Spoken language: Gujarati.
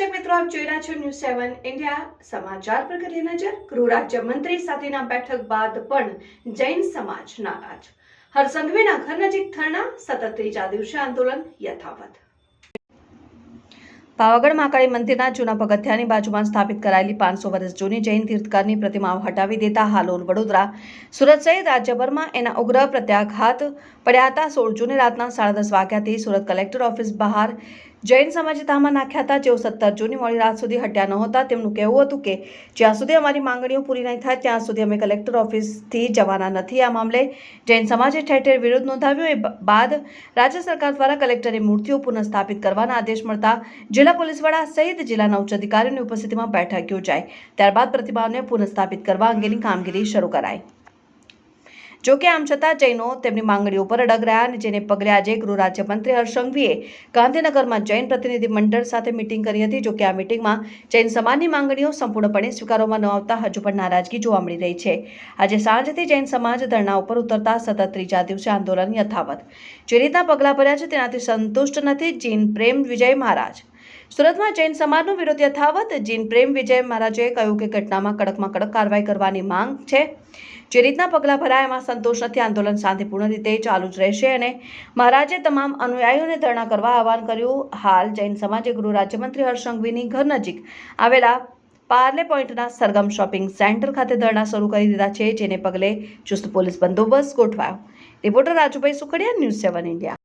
છો ન્યૂઝ સેવન ઇન્ડિયા સમાચાર પર કરીએ નજર. ગૃહ રાજ્યમંત્રી સાથેના બેઠક બાદ પણ જૈન સમાજ નારાજ. હરસંઘવીના ઘર નજીક થરના સતત ત્રીજા દિવસે આંદોલન યથાવત. પાવાગઢ મહાકાળી મંદિરના જૂના પગથિયાની બાજુમાં સ્થાપિત કરાયેલી પાંચસો વર્ષ જૂની જૈન તીર્થકારની પ્રતિમાઓ હટાવી દેતા હાલોલ, વડોદરા. સુરત સહિત રાજ્યભરમાં એના ઉગ્ર પ્રત્યાઘાત પડ્યા હતા. સોળ જૂને રાતના સાડા દસ વાગ્યાથી સુરત કલેક્ટર ઓફિસ બહાર જૈન સમાજે તામાં નાખ્યા હતા. જેઓ સત્તર જૂની મોડી રાત સુધી હટ્યા નહોતા તેમનું કહેવું હતું કે, જ્યાં સુધી અમારી માંગણીઓ પૂરી નહીં થાય, ત્યાં સુધી અમે કલેક્ટર ઓફિસથી જવાના નથી. આ મામલે જૈન સમાજે ઠેર ઠેર વિરોધ નોંધાવ્યો. એ બાદ રાજ્ય સરકાર દ્વારા કલેક્ટરે મૂર્તિઓ પુનઃસ્થાપિત કરવાના આદેશ મળતા જિલ્લા પોલીસ વડા સહિત જિલ્લાના ઉચ્ચ અધિકારીઓની ઉપસ્થિતિમાં બેઠક યોજાઈ. ત્યારબાદ પ્રતિભાવને પુનઃસ્થાપિત કરવા અંગેની કામગીરી શરૂ કરાઈ. જો કે આમ છતાં જૈનો તેમની માંગણીઓ પર અડગ રહ્યા અને જેને પગલે આજે ગૃહ રાજ્યમંત્રી હર્ષંઘવીએ ગાંધીનગરમાં જૈન પ્રતિનિધિ મંડળ સાથે મિટિંગ કરી હતી. જોકે આ મિટિંગમાં જૈન સમાજની માંગણીઓ સંપૂર્ણપણે સ્વીકારવામાં ન આવતા હજુ પણ નારાજગી જોવા મળી રહી છે. આજે સાંજથી જૈન સમાજ ધરણા ઉપર ઉતરતા સતત ત્રીજા દિવસે આંદોલન યથાવત. જે રીતના પગલાં ભર્યા છે તેનાથી સંતુષ્ટ નથી જીન પ્રેમ વિજય મહારાજ. સુરતમાં જૈન સમાજનો વિરોધ યથાવત. જીન પ્રેમ વિજય મહારાજે કહ્યું કે ઘટનામાં કડકમાં કડક કાર્યવાહી કરવાની માંગ છે. જે રીતના પગલાં ભરાય એમાં સંતોષ નથી. આંદોલન શાંતિપૂર્ણ રીતે ચાલુ જ રહેશે અને મહારાજે તમામ અનુયાયીઓને ધરણા કરવા આહવાન કર્યું. હાલ જૈન સમાજે ગૃહ રાજ્યમંત્રી હર્ષંગવીની ઘર નજીક આવેલા પાર્લે પોઈન્ટના સરગમ શોપિંગ સેન્ટર ખાતે ધરણા શરૂ કરી દીધા છે, જેને પગલે ચુસ્ત પોલીસ બંદોબસ્ત ગોઠવાયો. Reporter Rajubhai Sukhadia, news seven India.